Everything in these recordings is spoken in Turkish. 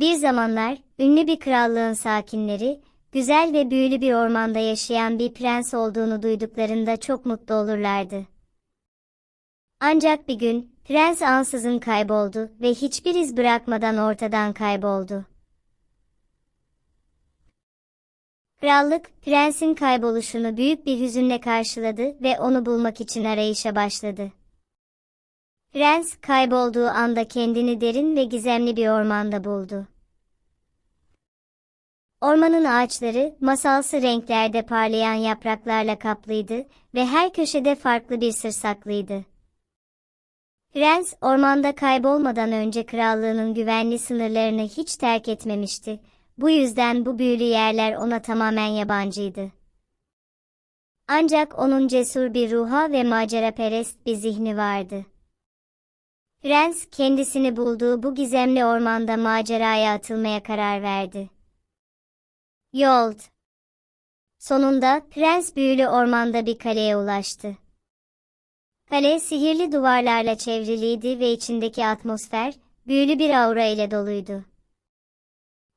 Bir zamanlar, ünlü bir krallığın sakinleri, güzel ve büyülü bir ormanda yaşayan bir prens olduğunu duyduklarında çok mutlu olurlardı. Ancak bir gün, prens ansızın kayboldu ve hiçbir iz bırakmadan ortadan kayboldu. Krallık, prensin kayboluşunu büyük bir hüzünle karşıladı ve onu bulmak için arayışa başladı. Prens, kaybolduğu anda kendini derin ve gizemli bir ormanda buldu. Ormanın ağaçları, masalsı renklerde parlayan yapraklarla kaplıydı ve her köşede farklı bir sır saklıydı. Prens, ormanda kaybolmadan önce krallığının güvenli sınırlarını hiç terk etmemişti. Bu yüzden bu büyülü yerler ona tamamen yabancıydı. Ancak onun cesur bir ruha ve maceraperest bir zihni vardı. Prens, kendisini bulduğu bu gizemli ormanda maceraya atılmaya karar verdi. Yold. Sonunda, prens büyülü ormanda bir kaleye ulaştı. Kale sihirli duvarlarla çevriliydi ve içindeki atmosfer, büyülü bir aura ile doluydu.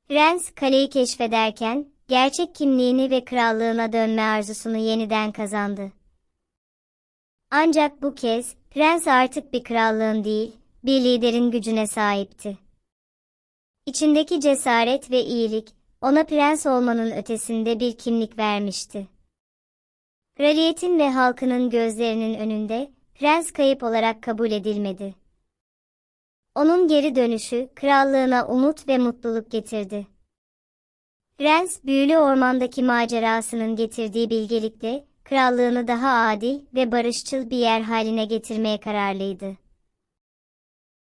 Prens kaleyi keşfederken, gerçek kimliğini ve krallığına dönme arzusunu yeniden kazandı. Ancak bu kez, prens artık bir krallığın değil, bir liderin gücüne sahipti. İçindeki cesaret ve iyilik, ona prens olmanın ötesinde bir kimlik vermişti. Kraliyetin ve halkının gözlerinin önünde, prens kayıp olarak kabul edilmedi. Onun geri dönüşü, krallığına umut ve mutluluk getirdi. Prens, büyülü ormandaki macerasının getirdiği bilgelikle, krallığını daha adil ve barışçıl bir yer haline getirmeye kararlıydı.